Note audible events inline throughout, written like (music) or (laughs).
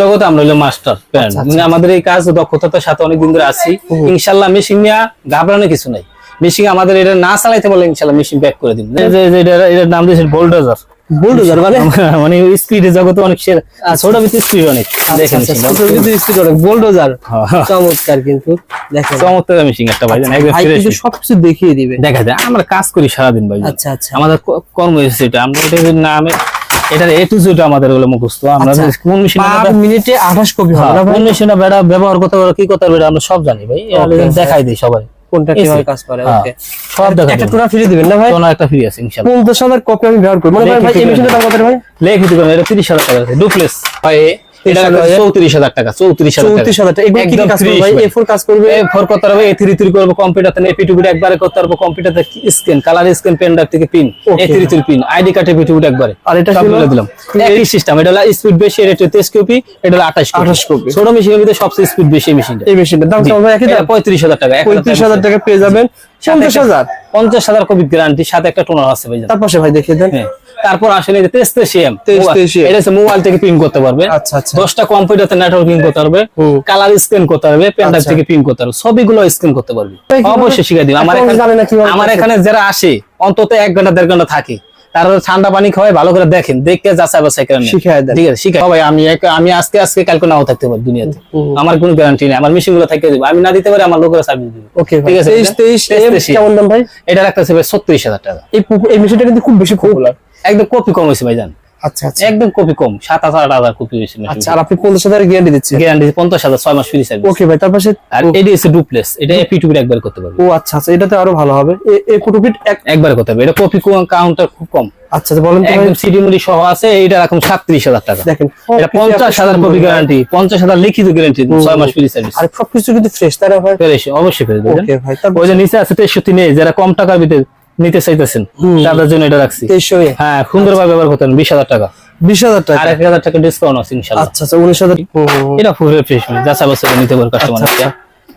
জগতে আমরা হলো মাস্টার আচ্ছা, মানে আমাদের এই কাজ দক্ষতার সাথে অনেকদিন ধরে আছি। ইনশাল্লাহ মেশিন নিয়ে ঘাবড়ানো কিছু নাই। মেশিন আমাদের এটা না চালাইতে বলে ইনশাল্লাহ মেশিন ব্যাক করে দিন এটার নাম দিয়েছে বোল্ডোজার বুলডোজার মানে? (laughs) মানে স্পিডের জগতে অনেক সেরা ছোট ভিতরে স্পিড অনেক। দেখেন আচ্ছা, ছোট কিন্তু স্পিড অনেক। বুলডোজার। চমৎকার কিন্তু। দেখেন। চমৎকার মেশিন একটা ভাই একদম ভাই কিন্তু সবকিছু দেখিয়ে দিবে দেখা যায় আমরা কাজ করি সারাদিন ভাই। আচ্ছা আচ্ছা। আমাদের কর্ম হয়েছে এটা। আমরা এটা নামে এটার এ টু জেড আমাদের হলো মুখস্থ। আমরা আচ্ছা। কোন মেশিন পার মিনিটে 28 কপি হবে। ভাই কোন মেশিন বেড়া ব্যবহার করতে পারবে কি করতে পারবে আমরা সব জানি ভাই। এটা দেখাই দেই সবাই। কোনটা। কীভাবে কাজ করে? হ্যাঁ, ওকে সব দেখাই একটা টোনা ফ্রি দিবেন না ভাই? কোনো একটা ফ্রি আছে ইনশাআল্লাহ। কপি আমি ব্যবহার করি মানে ভাই এই মেশিনের দাম কত ভাই? লেখ দিবেন এটা 30000 টাকা আছে। ডুপ্লেস ভাই এটা 34000 টাকা 34000 টাকা। চৌত্রিশ হাজার টাকা। এগুলো কি কি একদম কাজ করবে fresh ভাই? ভাই। এ ফোর কাজ করবে? এ ফোর করতে পারবে এ থ্রি থ্রি করবে কম্পিউটারতে এপি টুপি একবারে করতে পারবে কম্পিউটারতে scan colour scan pen drive থেকে pin A three three pin ID কার্ডে এপি একবারে। আর এটা সব বলে দিলাম। একই সিস্টেম এটা হলো স্পিড বেশি এটা হচ্ছে 23 কপি এটা হলো 28 কপি 28 কপি। ছোট মেশিনের ভিতরে সবচেয়ে স্পিড বেশি এই মেশিনটা এই মেশিনের দাম কেমন ভাই একই দাম? পঁয়ত্রিশ হাজার টাকা পঁয়ত্রিশ হাজার টাকা পেয়ে যাবেন। পঞ্চাশ হাজার। পঞ্চাশ হাজার কপি গ্যারান্টি সাথে একটা টোনার আছে ভাই। তার পাশে ভাই দেখিয়ে দেন। তারপর আসলে যে তেইশ তেইশ এম 23 এটা হচ্ছে মোবাইল থেকে পিন করতে পারবে। আচ্ছা, আচ্ছা। দশটা কম্পিউটারতে নেটওয়ার্কিং করতে পারবে। কালার স্ক্যান করতে পারবে পেন আচ্ছা। থেকে পিন করতে পারবে। সবইগুলো স্ক্যান করতে পারবে। অবশ্যই শিখাই দিবে আমার এখানে আমার এখানে যারা আসে অন্তত এক ঘণ্টা দেড় ঘণ্টা থাকে। তারপরে ঠান্ডা পানি ভালো করে দেখেন। দেখে যাচাই বাছাই করেন ঠিক আছে আমি আমি আজকে আজকে কালকে নাও থাকতে পারি দুনিয়াতে। আমার কোনো গ্যারান্টি নেই। আমার মেশিনগুলো থাকে দেবো। আমি না দিতে পারি আমার লোকেরা সার্ভিস দিবে। ওকে ঠিক আছে কেমন দাম ভাই? এটা রাখতেছে ভাই ছত্রিশ হাজার টাকা। এই পু- এই মেশিনটা কিন্তু খুব বেশি পপুলার একদম কপি কম হয়েছে ভাই জান আচ্ছা আচ্ছা। একদম কপি কম সাত হাজার হাজার কপি হয়েছে আচ্ছা আর আপনি পঞ্চাশ হাজার গ্যারান্টি দিচ্ছেন? গ্যারান্টি পঞ্চাশ হাজার ছয় মাস ফ্রি সার্ভিস ওকে ভাই তার পাশে আর এটি হচ্ছে ডুপ্লেস এটা এপি টুপি একবার করতে পারবে ও আচ্ছা আচ্ছা এটাতে আরও ভালো হবে। এ- এই একবার করতে পারবে এটা কপি কাউন্টার খুব কম। আচ্ছা আচ্ছা, বলেন একদম সিডি মুডি সহ আছে এটা এখন সাতত্রিশ হাজার টাকা। দেখেন এটা পঞ্চাশ হাজার কপি গ্যারান্টি পঞ্চাশ হাজার লিখিত গ্যারান্টি ছয় মাস ফ্রি সার্ভিস আর সবকিছু কিন্তু ফ্রেশ ভাই? অবশ্যই ওই যে নিচে আছে তেষট্টি নেই যারা কম টাকার ভিতরে নিতে চাইতেছেন। তাদের জন্য এটা রাখছি। হ্যাঁ সুন্দর সুন্দরভাবে ব্যবহার করতেন বিশ হাজার টাকা। বিশ হাজার টাকা। আর এক হাজার টাকা ডিসকাউন্ট আছে ইনশাল্লাহ। আচ্ছা আচ্ছা উনিশ হাজার। এটা ফুল রিফ্রেশমেন্ট যাচাই বাছাই নিতে পারে কাস্টমার আচ্ছা,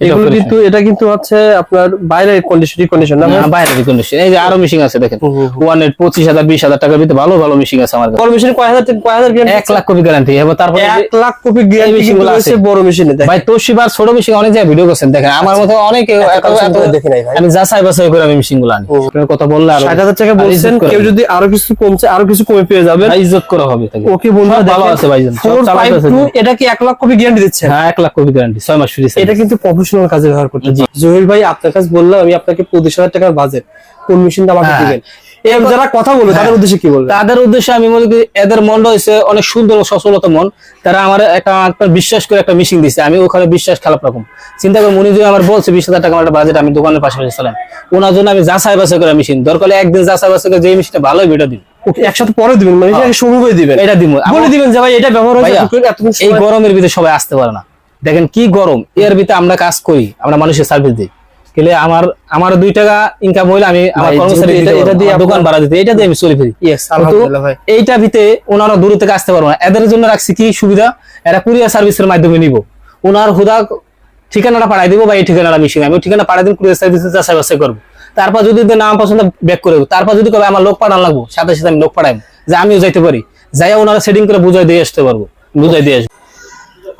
এগুলো কিন্তু এটা কিন্তু হচ্ছে আপনার বাইরের কন্ডিশন কন্ডিশন না ভাই? বাইরে কন্ডিশন এই যে আরও মেশিন আছে দেখেন। হুম, হুম, হুম। ওয়ানের পঁচিশ হাজার বিশ হাজার টাকার ভিতরে ভালো ভালো মেশিন আছে আমার কাছে। বড় মেশিন কয় হাজার কয় হাজার গ্যারান্টি এক লাখ কপি গ্যারান্টি এবার তারপরে এক লাখ কপি গ্যারান্টি আছে। বড় মেশিনে ভাই তোশিবার ছোট মেশিন অনেক জায়গায় ভিডিও করছেন দেখেন। আমার মতো অনেকে এত- collection দেখি নাই ভাই। আমি যাচাই বাছাই করে আমি আনি। আপনার কথা বললে আরও টাকা বলছেন কেউ যদি আরও কিছু কমছে আরও কিছু কমে পেয়ে ভাই, ইজ্জত করা হবে ওকে বন্ধু ভালো আছে ভাইজান এটা কি এক লাখ কপি গ্যারান্টি দিচ্ছে? হ্যাঁ এক লাখ কপি গ্যারান্টি ছয় মাস ফ্রি এটা কিন্তু প্রফেশনাল কাজে ব্যবহার করতে জহির ভাই আপনার কাছে বললাম আমি আপনাকে পঁচিশ হাজার টাকার বাজেট কোন মেশিনটা আমাকে হ্যাঁ। দিবেন? যারা কথা বলবে তাদের উদ্দেশ্যে কি তাদের উদ্দেশ্যে আমি করি এদের মন রয়েছে অনেক সুন্দর ও সচলতা মন। তারা আমার একটা বিশ্বাস করে একটা মেশিন দিছে। আমি ওখানে বিশ্বাস খেলাপ রকম। চিন্তা করে মনে যদি আমার বলছে বিশ হাজার টাকা আমার বাজেট আমি দোকানের পাশাপাশি চালাম ওনার জন্য আমি যাচাই বাছাই করে মেশিন দরকার একদিন যাচাই বাছাই করে যে মেশিনটা ভালো ভিডিও দিন। একসাথে পরে দিবেন মানে এটা সময় দিবেন। এটা দিব। বলে দিবেন যে ভাই এটা ব্যবহার হয়েছে এতক্ষণ এই গরমের ভিতরে সবাই আসতে পারে না। দেখেন কি গরম এর ভিতরে আমরা কাজ করি আমরা মানুষের সার্ভিস দিই। গেলে আমার আমার দুই টাকা ইনকাম হইলে আমি আমার কর্মচারী এটা- দিয়ে দোকান ভাড়া দিতে এটা দিয়ে আমি চলে ফিরি। এইটা ভিতরে ওনারা দূর থেকে আসতে পারব না। এদের জন্য রাখছি কি সুবিধা? এরা কুরিয়ার সার্ভিসের মাধ্যমে নিব। ওনার হুদা ঠিকানাটা পাঠাই দিব বা এই ঠিকানাটা মিশিয়ে আমি ঠিকানা পাঠাই দিন কুরিয়ার সার্ভিসে যাচাই বাছাই করব। তারপর যদি নাম পছন্দ ব্যাক করে দেবো। তারপর যদি কবে আমার লোক পাঠান লাগবো সাথে সাথে আমি লোক পাঠাই যে আমিও যাইতে পারি। যাই ওনারা সেটিং করে বুঝাই দিয়ে আসতে পারব। বুঝাই দিয়ে আসব।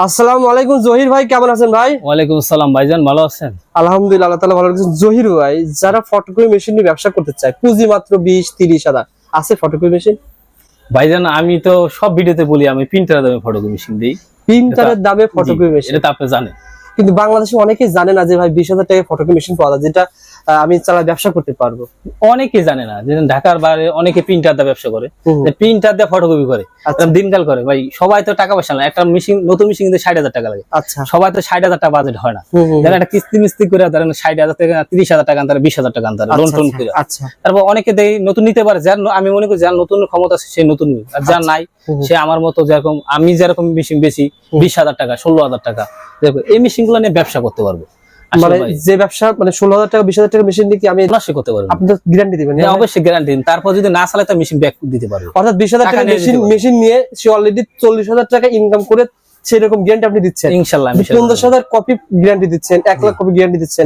আসসালামু আলাইকুম জহির ভাই কেমন আছেন ভাই? ওয়ালাইকুম আসসালাম ভাইজান ভালো আছেন? আলহামদুলিল্লাহ আল্লাহ তাআলা ভালো রাখছেন। জহির ভাই যারা ফটোকপি মেশিন নিয়ে ব্যবসা করতে চায় পুঁজি মাত্র বিশ তিরিশ হাজার আছে ফটোকপি মেশিন ভাইজান আমি তো সব ভিডিওতে বলি আমি প্রিন্টার দামে ফটো মেশিন দিই। প্রিন্টারের দামে ফটোকপি মেশিন এটা তো আপনি জানেন। কিন্তু বাংলাদেশে অনেকেই জানে না যে ভাই বিশ হাজার টাকায় ফটোকপি মেশিন পাওয়া যায় যেটা আমি চালা ব্যবসা করতে পারব। অনেকে জানে না যে ঢাকার বাইরে অনেকে প্রিন্টার দিয়ে ব্যবসা করে। প্রিন্টার দিয়ে ফটোকপি করে। আচ্ছা। দিনকাল করে। ভাই সবাই তো টাকা পয়সা না। একটা মেশিন নতুন মেশিন কিনতে ষাট হাজার টাকা লাগে। আচ্ছা। সবাই তো ষাট হাজার টাকা বাজেট হয় না। যারা একটা কিস্তি মিস্তি করে ধরেন ষাট হাজার টাকা তিরিশ হাজার টাকা আনতারে বিশ হাজার টাকা আনতারে লোন আচ্ছা, টোন আচ্ছা, করে। আচ্ছা। তারপর অনেকে দেয় নতুন নিতে পারে। যার আমি মনে করি যার নতুন ক্ষমতা আছে সে নতুন আর যার নাই। সে আমার মতো যেরকম আমি যেরকম মেশিন বেশি বিশ হাজার টাকা ষোলো হাজার টাকা। এই মেশিনগুলো নিয়ে ব্যবসা করতে পারব। মানে যে ব্যবসা মানে ষোলো হাজার টাকা বিশ হাজার টাকা মেশিন দিয়ে আমি করতে পারব আপনি তো গ্যারান্টি দিবেন হ্যাঁ, অবশ্যই গ্যারান্টি তারপর যদি না চালায় তো মেশিন ব্যাক দিতে পারব। অর্থাৎ বিশ হাজার টাকা মেশিন মেশিন নিয়ে সে অলরেডি চল্লিশ হাজার টাকা ইনকাম করে সেরকম গ্যারান্টি আপনি দিচ্ছেন। ইনশাল্লাহ পঞ্চাশ হাজার কপি গ্যারান্টি দিচ্ছেন এক লাখ কপি গ্যারান্টি দিচ্ছেন।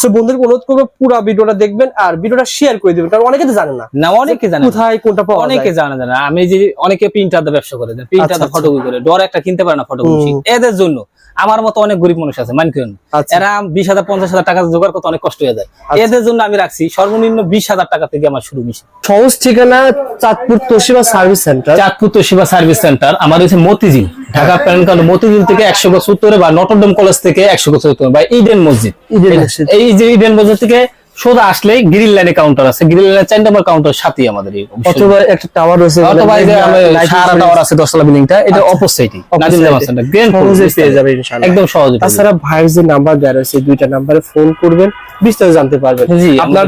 সো বন্ধুদের অনুরোধ করব পুরো ভিডিওটা দেখবেন আর ভিডিওটা শেয়ার করে দিবেন কারণ অনেকে তো জানে না। না অনেকে জানে কোথায় কোনটা পাওয়া অনেকে জানে জানে আমি যে অনেকে প্রিন্টার ব্যবসা করে দেন প্রিন্টার আচ্ছা, দা ফটোকপি করে। ডর একটা কিনতে পারে না ফটোকপি এদের জন্য। আমার মতো অনেক গরিব মানুষ আছে মান করেন। আচ্ছা। এরা বিশ হাজার পঞ্চাশ হাজার টাকা জোগাড় করতে অনেক কষ্ট হয়ে যায়। আচ্ছা। এদের জন্য আমি রাখছি সর্বনিম্ন বিশ হাজার টাকা থেকে আমার শুরু মিশি সহজ ঠিকানা Chandpur Toshiba service centre. Chandpur Toshiba service centre আমার হচ্ছে মতিঝিল। ঢাকা প্যান কার্ড মতিঝিল থেকে একশো বছর উত্তরে বা নটরডম কলেজ থেকে একশো বছর উত্তরে বা ইডেন মসজিদ। এই যে ইডেন মসজিদ থেকে সোজা আসলেই গ্রিল লাইনে কাউন্টার আছে। গ্রিল লাইনে চার নম্বর কাউন্টার সাথেই আমাদের অথবা একটা টাওয়ার রয়েছে অথবা যে টাওয়ার আছে দশতলা বিল্ডিংটা এটা আচ্ছা। যাবে ইনশাআল্লাহ। একদম সহজে। তাছাড়া ভাইয়ের যে নাম্বার দেওয়া রয়েছে দুইটা নাম্বারে ফোন করবেন বিস্তারিত জানতে পারবেন। আপনার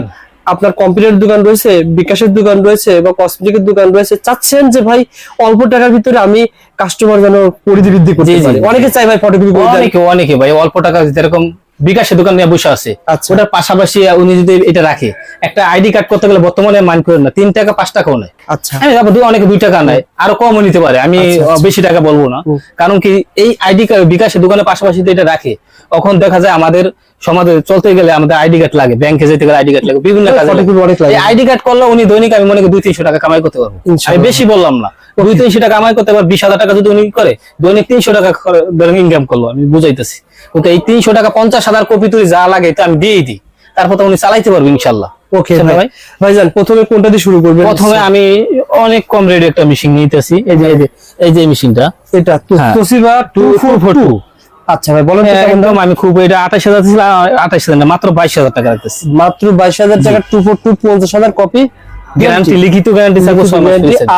আপনার কম্পিউটার দোকান রয়েছে বিকাশের দোকান রয়েছে বা কসমেটিকের দোকান রয়েছে চাচ্ছেন যে ভাই অল্প টাকার ভিতরে আমি কাস্টমার যেন পরিধি বৃদ্ধি করতে পারি। অনেকে চাই ভাই ফটোকপি অনেকে অনেকে ভাই অল্প টাকা যেরকম বিকাশের দোকান নিয়ে বসে আছে। আচ্ছা। ওটার পাশাপাশি উনি যদি এটা রাখে একটা আইডি কার্ড করতে গেলে বর্তমানে মান করেন না তিন টাকা পাঁচ টাকাও নেয়। আচ্ছা। হ্যাঁ অনেকে দুই টাকা নেয় আরও কমও নিতে পারে আমি আচ্ছা, আচ্ছা। বেশি টাকা বলব না। কারণ কি এই আইডি কার্ড বিকাশের দোকানের পাশাপাশি এটা রাখে তখন দেখা যায় আমাদের সমাজে চলতে গেলে আমাদের আইডি কার্ড লাগে ব্যাংকে যেতে গেলে আইডি কার্ড লাগে বিভিন্ন কাজে আইডি কার্ড করলে উনি দৈনিক আমি মনে করি দুই তিনশো টাকা কামাই করতে পারব। আমি বেশি বললাম না। দুই তিনশো টাকা কামাই করতে পারব বিশ হাজার টাকা যদি উনি করে দৈনিক তিনশো টাকা ইনকাম করল আমি বুঝাইতেছি। কিন্তু এই তিনশো টাকা পঞ্চাশ হাজার কপি তুই যা লাগে এটা আমি দিয়েই দিই। তারপর তো উনি চালাইতে পারব ইনশাল্লাহ। ওকে ভাই। ভাই? ভাইজান প্রথমে কোনটা দিয়ে শুরু করবেন? প্রথমে আমি অনেক কম রেটে একটা মেশিন নিতেছি। এই যে এই যে এই যে মেশিনটা এটা। Toshiba two four four two আচ্ছা ভাই বলেন? একদম আমি খুব এটা ছিল না মাত্র টাকা রাখতেছি। মাত্র টাকা কপি গ্যারান্টি লিখিত গ্যারান্টি থাকব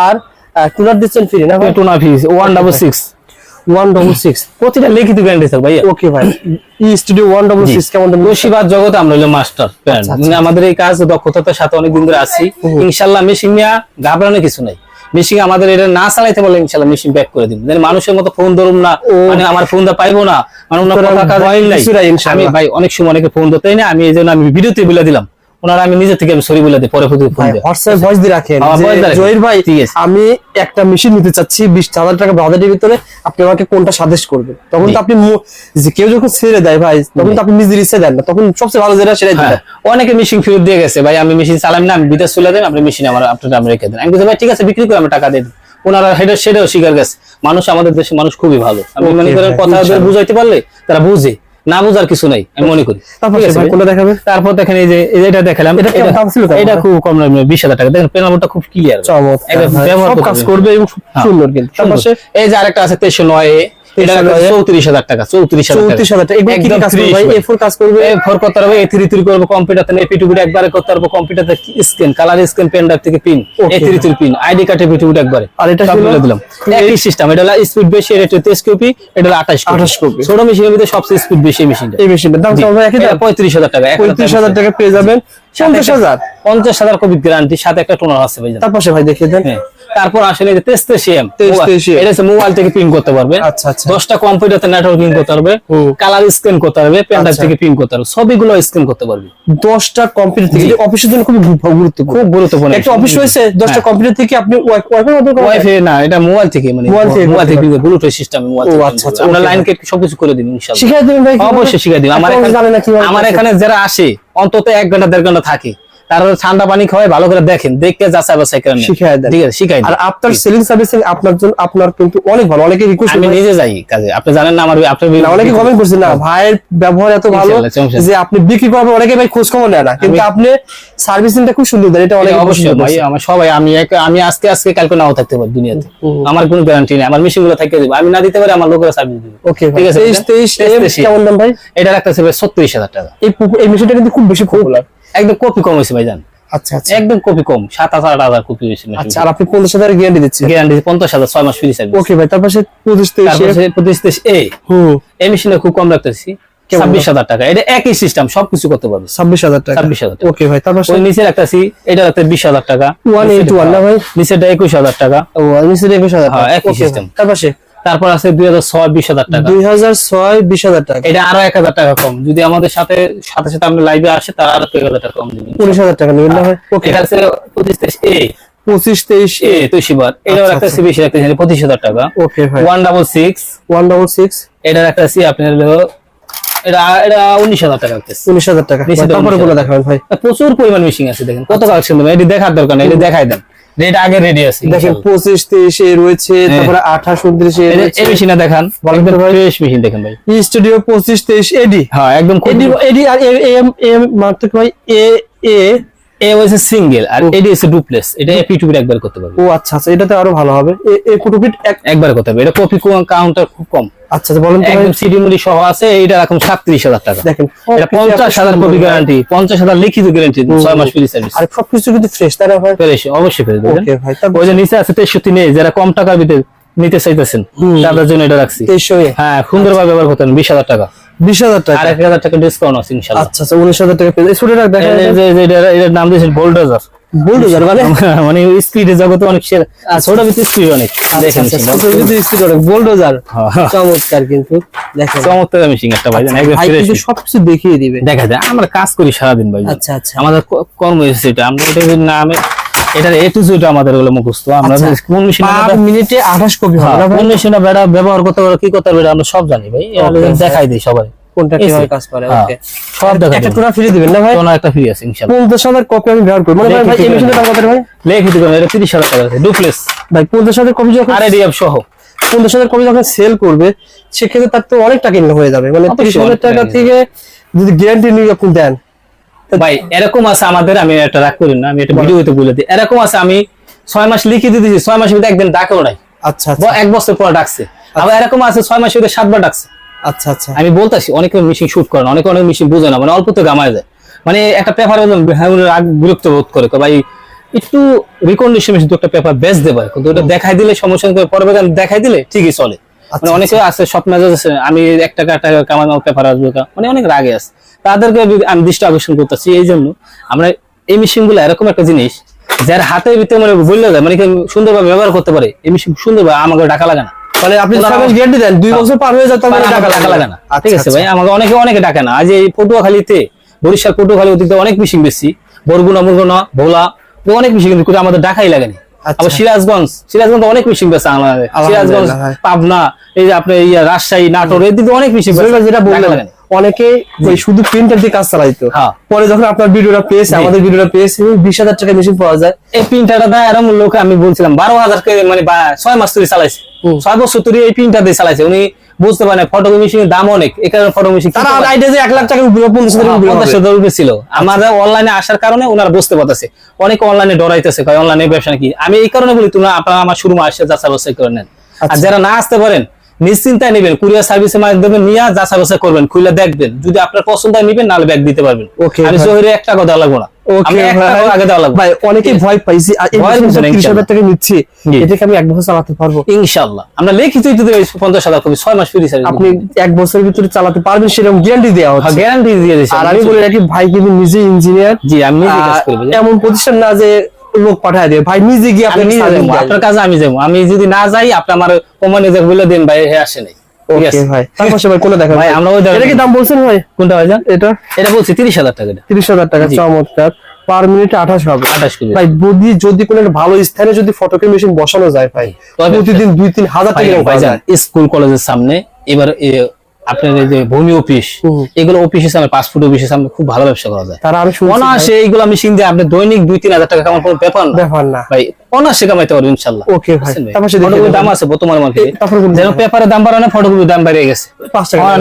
আর দিচ্ছেন ফ্রি না ভাই? প্রতিটা লিখিত গ্যারান্টি থাকবে ভাইয়া। ওকে ভাই ই স্টুডিও কেমন দাম? তোশিবার জগতে আমরা হলো মাস্টার আচ্ছা, আচ্ছা। আমাদের এই কাজ দক্ষতার সাথে অনেকদিন ধরে আছি। ইনশাল্লাহ মেশিন নিয়ে ঘাবড়ানোর কিছু নাই। মেশিন আমাদের এটা না চালাইতে বলে ইনশাল্লাহ মেশিন ব্যাক করে দিন মানুষের মতো ফোন ধরুন না। মানে আমার ফোনটা পাইবো না। মানে আমি ভাই অনেক সময় অনেকে ফোন ধরতেই না আমি এই জন্য আমি ভিডিওতে বলে দিলাম। ওনারা আমি নিজে থেকে আমি সরি বলে দিই পরে হোয়াটসঅ্যাপ ভয়েস দিয়ে রাখেন। জহির ভাই আমি একটা মেশিন নিতে চাচ্ছি বিশ হাজার টাকা বাজারের ভিতরে আপনি আমাকে কোনটা সাজেস্ট করবেন? তখন তো আপনি কেউ যখন ছেড়ে দেয় ভাই তখন তো আপনি নিজের ইচ্ছে দেন না তখন সবচেয়ে ভালো যেটা সেটাই হ্যাঁ, দিবেন অনেকে মেশিন ফেরত দিয়ে গেছে ভাই আমি মেশিন চালাম না আমি বিদেশ চলে দেন আপনি মেশিন আমার আপনার আমি রেখে দেন। আমি বলছি, ভাই ঠিক আছে বিক্রি করে আমি টাকা দিয়ে ওনারা হেডে সেটাও শিকার গেছে মানুষ আমাদের দেশে মানুষ খুবই ভালো। আমি মনে করেন কথা বুঝাইতে পারলে তারা বুঝে। না বোঝার কিছু নাই আমি মনে করি। দেখাবেন তারপর দেখেন এই যে এটা দেখালাম এটা খুব কম দামে বিশ হাজার টাকা। দেখেন পেনামোটা খুব ক্লিয়ার কাজ করবে এবং হ্যাঁ। সুন্দর কিন্তু এই যে আরেকটা আছে তেইশশো নয় এটা চৌত্রিশ হাজার টাকা চৌত্রিশ চৌত্রিশ হাজার টাকা। এগুলো কি কি একদম কাজ করবে? 30 ভাই ভাই। এ ফোর কাজ করবে? এ ফোর করতে পারবে এ থ্রি থ্রি করব কম্পিউটার এ পিটুপিট একবারে করতে পারব computer scan colour scan pen drive থেকে pin A three three pin ID কার্ডে পিটুপিট একবারে। আর এটা সব বলে দিলাম। একই সিস্টেম এটা হলো স্পিড বেশি এটা তেইশ কপি এটা হলো আঠাশ 28 copy। ছোট মেশিনের ভিতরে সবচেয়ে স্পিড বেশি এই মেশিনটা এই মেশিনটার দাম পঁয়ত্রিশ হাজার টাকা পঁয়ত্রিশ হাজার টাকা। পেয়ে যাবেন। পঞ্চাশ হাজার। পঞ্চাশ হাজার কপি গ্যারান্টি সাথে একটা টোনার আছে ভাই তার পাশে ভাই দেখিয়ে দেন। হ্যাঁ। তারপর আসলে যে তেস্তে সিএম 23 CM এটা হচ্ছে মোবাইল থেকে করতে পারবে। আচ্ছা, আচ্ছা। দশটা কম্পিউটারতে নেটওয়ার্কিং করতে পারবে। কালার স্ক্যান করতে পারবে আচ্ছা। থেকে পিন করতে পারবে। সবইগুলো স্ক্যান করতে পারবে। দশটা কম্পিউটার থেকে অফিসের জন্য খুব গুরুত্বপূর্ণ। খুব গুরুত্বপূর্ণ একটা অফিস রয়েছে দশটা হ্যাঁ। কম্পিউটার থেকে আপনি ওয়াইফাই না এটা মোবাইল থেকে মানে মোবাইল থেকে করতে ব্লুটুথ সিস্টেম মোবাইল আচ্ছা, আচ্ছা, আমরা লাইন কেট সবকিছু করে দিন ইনশাআল্লাহ। শিখাই দেবেন ভাই অবশ্যই শিখাই দিব আমার জানে না এখানে আমার এখানে যারা আসে অন্তত এক ঘণ্টা দেড় ঘণ্টা থাকে। তারা ঠান্ডা পানি খাওয়াই ভালো করে দেখেন দেখে যাচাই বাছাই করেন শিখাই দেন। ঠিক আছে শিখাই আর আপনার সেলিং সার্ভিসিং আপনার জন্য আপনার কিন্তু অনেক ভালো। অনেকে রিকোয়েস্ট আমি নিজে যাই কাজে। আপনি জানেন না আমার আপনার অনেকে কমেন্ট করছে না ভাইয়ের ব্যবহার এত ভালো। যে আপনি বিক্রি করবেন অনেকে ভাই খোঁজ খবর নেয় না। কিন্তু আপনি সার্ভিসিংটা খুব সুন্দর দেন। এটা অনেক অবশ্যই ভাই আমার সবাই আমি আমি আজকে আজকে কালকে নাও থাকতে পারি দুনিয়াতে। আমার কোনো গ্যারান্টি নেই। আমার মেশিনগুলো থাকতে দেবো। আমি না দিতে পারি আমার লোকেরা সার্ভিস দিবে। ওকে ঠিক আছে তেইশ তেইশ এম তেইশ, কেমন দাম ভাই? এটা রাখতেছে ভাই ছত্রিশ হাজার টাকা। এই এই মেশিনটা কিন্তু খুব বেশি পপুলার একদম কপি কম হয়েছে ভাই জান আচ্ছা আচ্ছা। একদম কপি কম সাত হাজার আট হাজার কপি হয়েছে আচ্ছা আর আপনি পঞ্চাশ হাজার গ্যারান্টি দিচ্ছেন? গ্যারান্টি পঞ্চাশ হাজার ছয় মাস ফ্রি সার্ভিস ওকে ভাই এ হুম এই মেশিনে খুব কম রাখতেছি। ছাব্বিশ হাজার টাকা। এটা একই সিস্টেম সবকিছু করতে পারবে। ছাব্বিশ হাজার টাকা। ছাব্বিশ হাজার ওকে ভাই ওই নিচে রাখতেছি এটা রাখতে বিশ হাজার টাকা। ওয়ান এইট ওয়ান না ভাই? নিচেটা একুশ হাজার টাকা। ও নিচে একুশ হাজার হ্যাঁ, একই system। তারপর আছে দুই হাজার ছয় বিশ হাজার টাকা। দুই হাজার ছয় বিশ হাজার টাকা। এটা আরও এক হাজার টাকা কম। যদি আমাদের সাথে সাথে সাথে আপনি লাইভে আসে তার আরও এক হাজার টাকা কম দিবেন উনিশ হাজার টাকা নেবেন না এটা আছে পঁচিশ তেইশ এ পঁচিশ তেইশ এ তোশিবার এটার আচ্ছা, একটা আচ্ছা। সি বেশি রাখতেছি পঁচিশ হাজার টাকা। ওকে ভাই। One double six. One double six. এটার একটা সি আপনার হলো এটা এটা উনিশ হাজার টাকা উনিশ হাজার টাকা। তারপরে 19,000 দেখাবেন ভাই। প্রচুর পরিমাণ মিশিং আছে দেখেন। কত কালেকশন দেবেন? এটি দেখার দরকার নেই এটি দেখাই দেন। আগে রেডি আছে দেখেন পঁচিশ তেইশে রয়েছে তারপরে আঠাশ উনত্রিশে এ যে- এই মেশিনটা দেখান ভাই। ফ্রেশ মেশিন দেখেন ভাই। স্টুডিও পঁচিশ তেইশ এডি হ্যাঁ একদম এডি এডি আর এম এম মার্কেট ভাই? এ এ এ হচ্ছে সিঙ্গেল আর এডি হচ্ছে ডুপ্লেস এটা এপি টু একবার করতে পারবে। ও আচ্ছা আচ্ছা এটাতে আরও ভালো হবে। এ ফুটুফিট এক একবার করতে পারবে এটা কপি কাউন্টার খুব কম। আচ্ছা আচ্ছা, বলেন তো একদম সিডি মুডি সহ আছে এখন সাতত্রিশ হাজার টাকা। দেখেন এটা পঞ্চাশ হাজার কপি গ্যারান্টি পঞ্চাশ হাজার লিখিত গ্যারান্টি ছয় মাস ফ্রি সার্ভিস আর সবকিছু কিন্তু ফ্রেশ ভাই? ফেরেশ অবশ্যই দেবেন ওকে ভাই ওই যে নিচে আছে নেই যারা কম টাকার ভিতরে নিতে চাইতেছেন তাদের জন্য এটা রাখছি। হ্যাঁ সুন্দরভাবে ব্যবহার করতেন পারেন বিশ হাজার টাকা। বিশ হাজার টাকা। আর এক হাজার টাকা ডিসকাউন্ট আছে ইনশাল্লাহ। আচ্ছা আচ্ছা টাকা পেয়ে স্টুডিও দেখা এই যে- যে- এটার- এটার নাম দিয়েছেন বোল্ডাজার বুলডোজার মানে? (laughs) মানে জগতে অনেক সেরা ছোট স্পিড অনেক। দেখেন। বুলডোজার হ্যাঁ। চমৎকার কিন্তু। দেখেন। চমৎকার মেশিন একটা ভাই একদম ভাই কিন্তু সবকিছু দেখিয়ে দিবে। দেখা যায় আমরা কাজ করি সারাদিন ভাই। আচ্ছা আচ্ছা। আমাদের কর্ম হয়েছে এটা আমরা এটা যদি না আমি এটার এ টু জেড আমাদের হলো মুখস্থ। আমরা আচ্ছা। কোন মেশিন পার মিনিটে আঠাশ কপি হবে। না কোন মেশিনটা বেড়া ব্যবহার করতে পারবে কি করতে পারবে আমরা সব জানি ভাই। দেখাই দিই সবাই। কোনটা কীভাবে কাজ করে হ্যাঁ, ওকে সব দেখাই একটা টোনা ফ্রি দিবেন না ভাই? কোনো একটা ফ্রি আছে ইনশাআল্লাহ পঞ্চাশ হাজার কপি আমি ব্যবহার করি মানে ভাই এই মেশিনের দাম কত ভাই লেখি দিবেন এটা 30 হাজার টাকা আছে ডুপ্লেস ভাই পঞ্চাশ হাজার কপি যখন আর এডিএফ সহ। পঞ্চাশ হাজার কপি যখন সেল করবে সেক্ষেত্রে তার তো অনেক টাকা ইনকাম হয়ে যাবে। মানে তিরিশ হাজার টাকা থেকে যদি গ্যারান্টি নিয়ে আপনি দেন ভাই এরকম আছে আমাদের আমি একটা রাগ করি না আমি একটা ভিডিওতে বলে দিই। এরকম আছে আমি ছয় মাস লিখে দিতেছি ছয় মাসের ভিতরে একদিন ডাকেও নাই। আচ্ছা আচ্ছা। এক বছর পর ডাকছে। আবার এরকম আছে ছয় মাসের ভিতরে সাতবার ডাকছে। আচ্ছা আচ্ছা। আমি বলতেছি অনেকে মেশিন শুট করে না অনেকে অনেক মেশিন বুঝে না মানে অল্পতে গামায় যায়। মানে একটা পেপার রাগ বিরক্ত বোধ করে ভাই একটু রিকন্ডিশন মেশিন তো একটা পেপার বেচ দেবে কিন্তু ওটা দেখাই দিলে সমস্যা নেই, পরে দেখাই দিলে ঠিকই চলে। মানে অনেকে আছে স্বপ্ন আছে আমি এক টাকা টাকা কামানো পেপার আসবে মানে অনেক রাগে আছে। তাদেরকে আমি দৃষ্টি আকর্ষণ করতেছি এই জন্য আমরা এই মেশিনগুলো এরকম একটা জিনিস যার হাতের ভিতরে মানে বললে যায় মানে সুন্দরভাবে ব্যবহার করতে পারে এই মেশিন সুন্দরভাবে আমাকে টাকা লাগে না। মানে আপনি ওরা- গ্যারান্টি দেন দুই বছর পার হয়ে যায় টাকা লাগে না। আচ্ছা, ঠিক আছে আচ্ছা। ভাই আমাকে অনেকে অনেকে ডাকে না। আজ এই পটুয়াখালীতে বরিশাল পটুয়াখালী অতীতে অনেক মিশিং বেশি বরগুনা মুরগুনা ভোলা অনেক মিশিং কিন্তু আমাদের ডাকাই লাগেনি। আবার সিরাজগঞ্জ সিরাজগঞ্জ অনেক মেশিন বেছে আমাদের সিরাজগঞ্জ পাবনা এই যে আপনার ইয়া রাজশাহী নাটোর এদিকে অনেক মেশিন যেটা বললেন অনেকে শুধু প্রিন্টার দিয়ে কাজ চালাইতো। হ্যাঁ। পরে যখন আপনার ভিডিওটা পেয়েছে। আমাদের ভিডিওটা পেয়েছে বিশ হাজার টাকা মেশিন পাওয়া যায়। এই প্রিন্টারটা দেয় এরকম লোক আমি বলছিলাম বারো হাজার মানে ছয় মাস ধরে চালাইছে। ছয় বছর ধরে এই প্রিন্টার দিয়ে চালাইছে। উনি বুঝতে পারেন ফটো মেশিন দাম অনেক। এই কারণে ফটো মেশিন তারা আইডিয়া যে এক লাখ টাকা উপরে পঞ্চাশ হাজার উপরে পঞ্চাশ হবে। হাজার রুপে ছিল আমাদের অনলাইনে আসার কারণে ওনারা বুঝতে পারতেছে। অনেক অনলাইনে ডরাইতেছে অনলাইনে ব্যবসা নাকি? আমি এই কারণে বলি তোমরা আপনারা আমার শুরু মাসে যাচাই বাছাই করে নেন। আর আচ্ছা। যারা না আসতে পারেন নিশ্চিন্তায় নেবেন কুরিয়ার সার্ভিসের মাধ্যমে নিয়ে যাচাই বাছাই করবেন খুলে দেখবেন। যদি আপনার পছন্দ হয় নিবেন নাহলে ব্যাগ দিতে পারবেন। আমি জহিরে এক টাকা দেওয়া লাগবো না। আমরা ওই পঞ্চাশ হাজার কপি ছয় মাস ফ্রি সার্ভিস আপনি এক বছরের ভিতরে চালাতে পারবেন সেরকম গ্যারান্টি দেওয়া হচ্ছে। গ্যারান্টি দিয়ে দিয়েছি। আর আমি বলি রাখি ভাই কিন্তু নিজে ইঞ্জিনিয়ার জি আমি এমন প্রতিষ্ঠান না যে লোক পাঠায় দেবে ভাই নিজে গিয়ে আমি আপনি নিজে যাব, আপনার কাছে আমি যাব আমি যদি না যাই আপনি আমার বলে দিন ভাই হে আসে নাই। ওকে ভাই। ভাই কোনে দেখা ভাই আমরা ওই এটা কি দাম বলছেন ভাই? কোনটা ভাই জান? এটা? এটা বলছি তিরিশ হাজার টাকা এটা। তিরিশ হাজার টাকা। চমৎকার। পার মিনিটে হবে। কেজি। ভাই যদি যদি কোনো একটা ভালো স্থানে যদি ফটোকে মেশিন বসানো যায় ভাই প্রতিদিন দুই তিন হাজার টাকা। স্কুল কলেজের সামনে এবার আপনার এই যে ভূমি অফিস। এগুলো অফিসের সামনে পাসপোর্ট অফিসের সামনে খুব ভালো ব্যবসা করা যায়। তারা আমি শুনছি অনায়াসে এইগুলো মেশিন দিয়ে আপনি দৈনিক দুই তিন হাজার টাকা কামার কোনো ব্যাপার না। ব্যাপার না। ভাই কামাইতে ওকে ভাই ফটোকপির দাম আছে বর্তমান মার্কেটে এ, তারপর কোন যেন পেপারের দাম বাড়ানো ফটোকপির দাম বেড়ে গেছে। পাঁচ টাকা হ্যাঁ,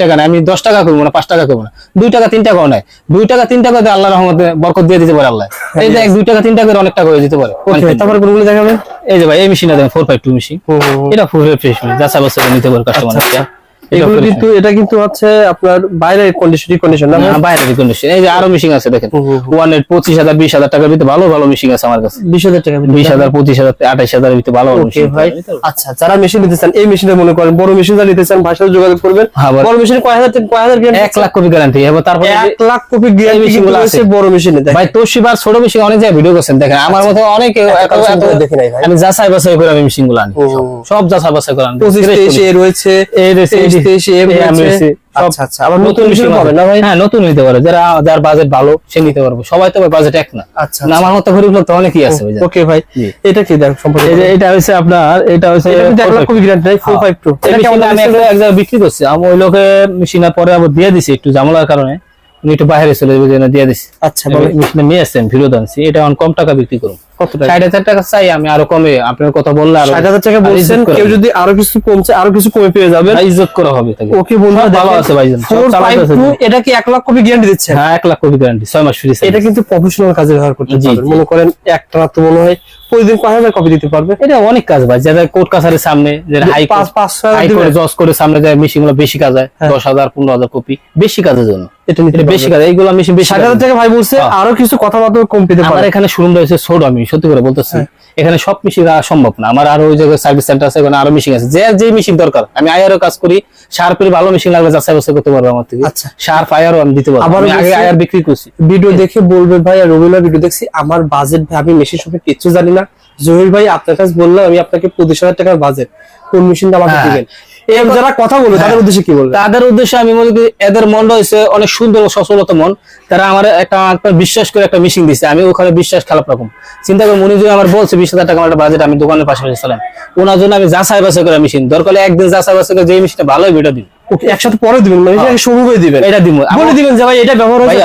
টাকা। না আমি দশ টাকা করব না পাঁচ টাকা করব না। দুই টাকা টাকাও নাই। দুই টাকা তিন টাকা দিয়ে রহমতে বরকত দিয়ে দিতে পারে আল্লাহ। এই যে এক দুই টাকা তিন টাকা করে অনেক টাকা হয়ে দিতে পারে। তারপরে কোনগুলো দেখাবেন? এই যে ভাই এই মেশিনটা দেখেন ফোর ফাইভ টু মেশিন হুম, হুম, হুম। এটা ফুল ফ্রেশ যাচা বাসা নিতে পারে কাস্টমার এগুলো কিন্তু এটা কিন্তু হচ্ছে আপনার বাইরের কন্ডিশন কন্ডিশন না ভাই? বাইরে কন্ডিশন এই যে আরও মেশিন আছে দেখেন। ওয়ানের পঁচিশ হাজার বিশ হাজার টাকার ভিতরে ভালো ভালো মেশিন আছে আমার কাছে। বিশ হাজার টাকা বিশ হাজার পঁচিশ হাজার আঠাশ হাজার ভিতরে ভালো ভালো মেশিন ভাই। আচ্ছা যারা মেশিন নিতে চান এই মেশিনটা মনে করেন বড় মেশিন যা নিতে চান সাথে যোগাযোগ করবেন। হ্যাঁ, বড়- মেশিন কয় হাজার থেকে কয় হাজার গ্যারান্টি এক লাখ কপি গ্যারান্টি এবার তারপরে এক লাখ কপি গ্যারান্টি মেশিনগুলো আছে। বড় মেশিনে ভাই তোশিবার ছোট মেশিন অনেক জায়গায় ভিডিও করছেন দেখেন। আমার মতো অনেক এত- এত- দেখি নাই ভাই। আমি যাচাই বাছাই করে আমি মেশিনগুলো আনি সব- যাচাই বাছাই করে আনি। রয়েছে এই রয়েছে, তেইশ এম রয়েছে। আচ্ছা আচ্ছা আবার নতুন নতুন মেশিন মেশিন পাবে না ভাই? হ্যাঁ নতুন নিতে পারে। যারা যার বাজেট ভালো সে নিতে পারবে। সবাই তো বাজেট এক না। আচ্ছা না আমার মতো গরিব লোক তো অনেকই আছে ভাইজান। ওকে ভাই এটা কি দেখ সম্পর্কে এটা হচ্ছে আপনার এটা হচ্ছে মেশিনটা আমি এক জায়গায় বিক্রি করছি। আমি ওই লোকে মেশিনটা পরে আবার দিয়ে দিছি একটু ঝামেলার কারণে। একটু বাইরে চলে যাবে জন্য দিয়ে দিছি। আচ্ছা নিয়ে আসছেন ফিরত আনছি। এটা এখন কম টাকা বিক্রি করুন। ষাট হাজার টাকা চাই আমি আরও কমে আপনার কথা বললে আরও ষাট হাজার টাকা বলছেন কেউ যদি আরও কিছু কমছে আরও কিছু কমে পেয়ে যাবেন। আর ইজ্জত করা হবে তাকে। ওকে ভালো আছে ভাইজান, সব 452 চালাতে আছে। এটা কি এক লাখ কপি গ্যারান্টি দিচ্ছে হ্যাঁ এক লাখ গ্যারান্টি ছয় মাস ফ্রি এটা কিন্তু প্রফেশনাল কাজে ব্যবহার করতে জি, পারবেন। মনে করেন একটা তো মনে হয় প্রতিদিন কয় হাজার কপি দিতে পারবে। এটা অনেক কাজ ভাই যাদের কোর্ট কাছারির সামনে যারা হাই জজ করে সামনে যায় মেশিনগুলো বেশি কাজ হয় হ্যাঁ। দশ হাজার পনেরো হাজার কপি বেশি কাজের জন্য। এটা বেশি কাজ এইগুলো মেশিন বেশি হাজার টাকা ভাই বলছে হ্যাঁ। আরও কিছু কথাবার্তা কম পেতে আমার পারে। এখানে শোরুম রয়েছে ছোট আমি সত্যি করে বলতেছি। হ্যাঁ। এখানে সব মেশিন সম্ভব না। আমার আরও ওই জায়গায় সার্ভিস সেন্টার আছে ওখানে আরও মেশিন আছে। যে যে মেশিন দরকার আমি আয়ারও কাজ করি শার্পের ভালো মেশিন যাচাই বাছাই করতে পারব আমার থেকে। আচ্ছা। শার্প আয়ারও আমি দিতে পারব। আমি আগে আয়ার বিক্রি করছি। ভিডিও দেখে বলবেন ভাই আর ভিডিও দেখছি আমার বাজেট ভাই আমি মেশিন সম্পর্কে কিচ্ছু জানি না। জহির ভাই আপনার কাছে বললাম আমি আপনাকে পঁচিশ হাজার টাকার বাজেট কোন মেশিনটা আমাকে হ্যাঁ। দিবেন। যারা কথা বলবে তাদের উদ্দেশ্যে কি বলবেন? তাদের উদ্দেশ্যে আমি করি এদের মন রয়েছে অনেক সুন্দর ও সচলত মন। তারা আমার একটা বিশ্বাস করে একটা মেশিন দিছে। আমি ওখানে বিশ্বাস খারাপ রকম। চিন্তা করে মনে আমার বলছে বিশ হাজার টাকা আমার একটা বাজেট আমি দোকানের পাশাপাশি চালাম ওনার জন্য আমি যাচাই বাছাই করে মেশিন দরকার একদিন যাচাই বাছাই করে যে মেশিনটা ভালো হবে এটা দিন। ওকে একসাথে পরে দিবেন মানে এটা শুরু করে দিবেন। এটা দিব। বলে দিবেন যে ভাই এটা ব্যবহার হয়েছে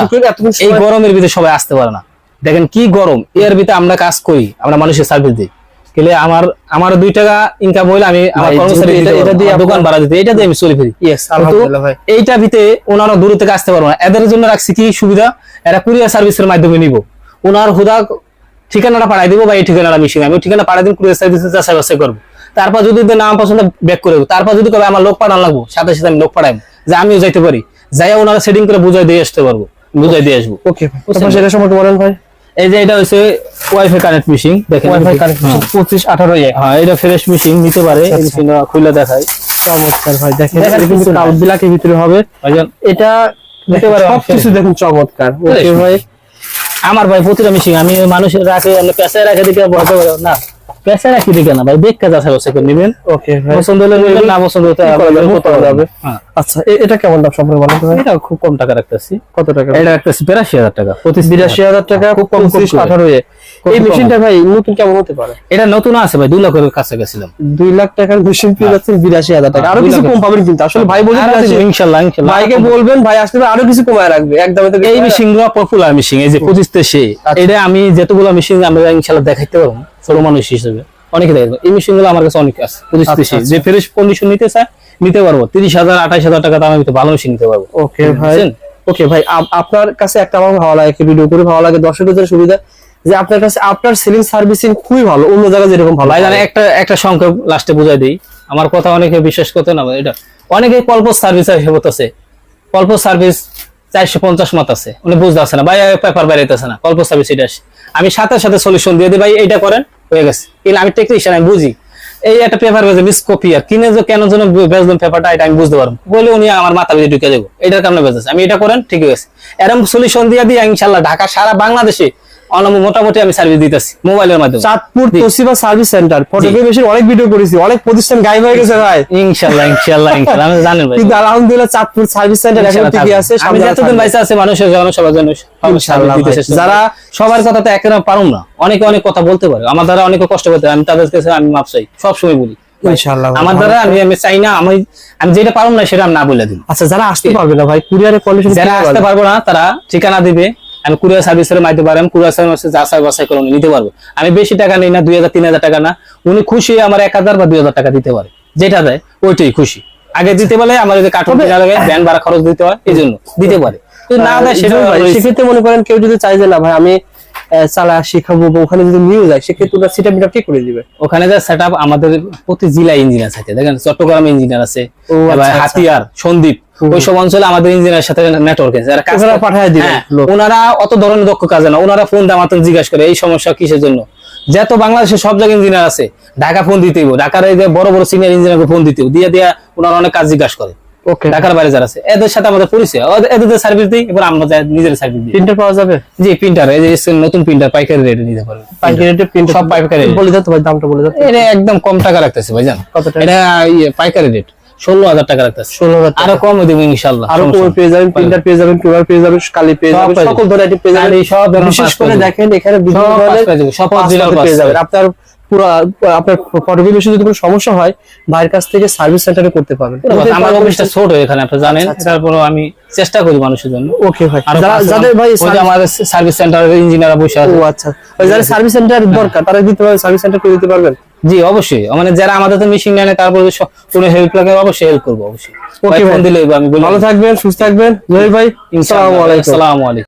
এই গরমের ভিতরে সবাই আসতে পারে না। দেখেন কি গরম এর ভিতরে আমরা কাজ করি আমরা মানুষের সার্ভিস দিই। গেলে আমার আমার দুই টাকা ইনকাম হইলে আমি আমার কর্মচারী এটা দিয়ে দোকান ভাড়া দিতে এটা দিয়ে আমি চলে ফিরি। এইটা ভিতরে ওনারা দূর থেকে আসতে পারব না। এদের জন্য রাখছি কি সুবিধা? এরা কুরিয়ার সার্ভিসের মাধ্যমে নিব। ওনার হুদা ঠিকানাটা পাঠাই দিব বা এই ঠিকানাটা মিশিয়ে আমি ঠিকানা পাঠাই দিন কুরিয়ার সার্ভিসে যাচাই বাছাই করব। তারপর যদি নাম পছন্দ ব্যাক করে দেবো। তারপর যদি কবে আমার লোক পাঠানো লাগবো সাথে সাথে আমি লোক পাঠাইবো। যে আমিও যাইতে পারি। যাই ওনারা সেটিং করে বুঝাই দিয়ে আসতে পারব। বুঝাই দিয়ে আসব। ওকে সেটা সম্পর্কে বলেন ভাই। এই যে এটা হচ্ছে ওয়াইফাই কানেক্ট মেশিন দেখেন ওয়াইফাই কানেক্ট হ্যাঁ। হ্যাঁ এটা ফ্রেশ মেশিন নিতে পারে। এই আচ্ছা। খুলে দেখায় চমৎকার ভাই দেখেন দেখেন কিন্তু কাউন্ট ব্ল্যাকের ভিতরে হবে। এটা নিতে পারে সবকিছু দেখুন চমৎকার। ওকে ভাই। আমার ভাই প্রতিটা মিশিং আমি মানুষের রাখে আপনি পেশায় রাখে দেখে বলতে পারে না। পেশায় রাখি দিকে না ভাই দেখ কাজ আছে বসে করে নেবেন। ওকে ভাই। পছন্দ হলে নেবেন না পছন্দ হতে? হবে হ্যাঁ। আচ্ছা এটা কেমন দাম সম্পর্কে বলেন তো এটা খুব কম টাকা রাখতেছি। কত টাকা? এটা রাখতেছি বিরাশি হাজার টাকা টাকা খুব কম পঁচিশ করে। আঠারো এ। এই মেশিনটা ভাই নতুন কেমন হতে পারে? এটা নতুন আছে ভাই দুই লাখের কাছে গেছিলাম। দুই লাখ টাকার মেশিন পেয়ে যাচ্ছেন বিরাশি হাজার টাকা। আরও কিছু কম পাবেন কিন্তু আসলে ভাই বলে ইনশাল্লাহ ইনশাল্লাহ। ভাইকে বলবেন ভাই আসলে আরও কিছু কমায় রাখবে। একদমই তো এই মেশিনগুলো পপুলার মেশিন এই যে পঁচিশ সে আচ্ছা। এটা আমি যতগুলো মেশিন আমরা ইনশাল্লাহ দেখাইতে পারব। ছোট মানুষ হিসেবে। অনেকে দেখাবো এই মেশিনগুলো আমার কাছে অনেক আছে। পঁচিশ আচ্ছা, আচ্ছা। যে ফ্রেশ কন্ডিশন নিতে চায় নিতে পারব। তিরিশ হাজার আঠাশ হাজার টাকা ভিতরে ভালো মেশিন নিতে পারব। ওকে ভাই। ওকে ভাই আপনার কাছে একটা আমার ভালো লাগে ভিডিও করে। ভালো লাগে দর্শকদের সুবিধা যে আপনার কাছে আপনার সেলিং সার্ভিসিং খুবই ভালো অন্য জায়গায় যেরকম ভালো। ভাই একটা একটা সংখ্যা লাস্টে বুঝাই দিই। আমার কথা অনেকে বিশ্বাস করতে না এটা অনেকে কল্প সার্ভিস আছে। কল্প সার্ভিস চারশো পঞ্চাশ মত আছে। উনি বুঝতে পারছে না। ভাই পেপার বেরাইতেছে না। কল্প সার্ভিস এটা আসে। আমি সাথে সাথে সলিউশন দিয়ে দিই। ভাই এইটা করেন। হয়ে গেছে। কিন্তু আমি টেকনিশিয়ান আমি বুঝি। এই একটা পেপার বেজে মিস কপি আর কিনে যে কেন যেন বেজলাম পেপারটা এটা আমি বুঝতে পারব। বলে উনি আমার মাথা বেজে ঢুকে দেবো। এটার কারণে বেজেছে আমি এটা করেন ঠিক আছে এরকম সলিউশন দিয়ে দিই ইনশাল্লাহ ঢাকা, সারা বাংলাদেশে অন- মোটামুটি আমি সার্ভিস দিতেছি মোবাইলের মাধ্যমে। চাঁদপুর। তোসিবা সার্ভিস সেন্টার অনেক ভিডিও করেছি অনেক প্রতিষ্ঠান গায়েব হয়ে গেছে ভাই। ইনশাল্লাহ ইনশাল্লাহ ইনশাল্লাহ আমি জানেন ভাই। কিন্তু আলহামদুলিল্লাহ চাঁদপুর সার্ভিস সেন্টার এখন ঠিকই আছে আমি যতদিন থাকবে। আছে মানুষের জন্য সবার জন্য সব যারা সবার কথা তো একেবারে পারুম না। অনেকে অনেক কথা বলতে পারে আমার দ্বারা অনেকে কষ্ট করতে পারে। আমি তাদের কাছে আমি মাপ চাই সবসময় বলি। আমার দ্বারা আমি আমি চাই না আমি আমি যেটা পারুম না সেটা আমি না বলে দিই। আচ্ছা যারা আসতে পারবে না ভাই কুরিয়ারে কন্ডিশন যারা আসতে পারব না তারা ঠিকানা দিবে আমি কুরিয়ার সার্ভিসের মাধ্যমে পারেন কুরিয়ার সার্ভিসে যাচাই বাছাই করে উনি নিতে পারব। আমি বেশি টাকা নেই না দুই হাজার তিন হাজার টাকা না। উনি খুশি আমার এক হাজার বা দুই হাজার টাকা দিতে পারে। যেটা দেয় ওইটাই খুশি। আগে দিতে পারলে আমার যদি কাঠুন কেনা লাগে ভ্যান ভাড়া খরচ দিতে হয় এই জন্য দিতে পারে। না দেয় সেটা সেক্ষেত্রে মনে করেন কেউ যদি চাই যে না ভাই আমি চালা শিখাবো বা ওখানে যদি নিয়ে যায় সেক্ষেত্রে ওটা সেটা মিটার কে করে দিবে। ওখানে যা সেট আমাদের প্রতি জেলায় ইঞ্জিনিয়ার থাকে। দেখেন চট্টগ্রাম ইঞ্জিনিয়ার আছে আচ্ছা, আচ্ছা। হাতিয়ার সন্দীপ ওই সব অঞ্চলে আমাদের ইঞ্জিনিয়ার সাথে নেটওয়ার্ক আছে। যারা কাজ পাঠায় দিবেন হ্যাঁ, ওনারা অত ধরনের দক্ষ কাজে না। ওনারা ফোন মাত্র জিজ্ঞাসা করে এই সমস্যা কিসের জন্য? যত বাংলাদেশে সব জায়গায় ইঞ্জিনিয়ার আছে ঢাকা ফোন দিতে ঢাকার এই বড় বড় সিনিয়র ইঞ্জিনিয়ারকে ফোন দিতে দিয়ে দিয়ে ওনারা অনেক কাজ জিজ্ঞাসা করে। ওকে ঢাকার বাইরে যারা আছে এদের সাথে আমাদের পরিচয়। এদের সার্ভিস দিই এবার আমরা নিজের সার্ভিস দিই প্রিন্টার পাওয়া যাবে? জি প্রিন্টার এই যে নতুন প্রিন্টার পাইকারি রেটে নিতে পারবেন পাইকারি রেটে প্রিন্টার সব পাইকারি rate। বলে দাও ভাই দামটা বলে দাও এটা একদম কম টাকা রাখতেছে ভাইজান কত টাকা? এটা ইয়ে পাইকারি রেট ষোলো হাজার টাকা রাখতেছে। ষোলো হাজার আরও কমে দেবো ইনশাল্লাহ আরও কমে পেয়ে যাবেন প্রিন্টার পেয়ে যাবেন টোনার পেয়ে যাবেন কালি পেয়ে যাবেন সকল ধরনের পেয়ে যাবেন সব বিশেষ করে দেখেন এখানে বিভিন্ন ধরনের সব পেয়ে যাবেন। আপনার পুরো আপনার ফটোকপি যদি কোনো সমস্যা হয় ভাইয়ের কাছ থেকে সার্ভিস সেন্টারে করতে পারবেন। আমার অফিসটা ছোট এখানে আপনি জানেন। তারপরে আমি চেষ্টা করি মানুষের জন্য। ওকে ভাই। যাদের ভাই আমাদের সার্ভিস সেন্টারের ইঞ্জিনিয়ার বসে আছে। ও আচ্ছা। ওই সার্ভিস সেন্টার দরকার তারা দিতে পারবেন সার্ভিস সেন্টার করে দিতে পারবেন? জি অবশ্যই। মানে যারা আমাদের তো মেশিন নেয় তারপরে কোনো হেল্প লাগে অবশ্যই হেল্প করব অবশ্যই। ফোন। দিলে আমি ভালো থাকবেন সুস্থ থাকবেন। ভাই আসসালামু আলাইকুম।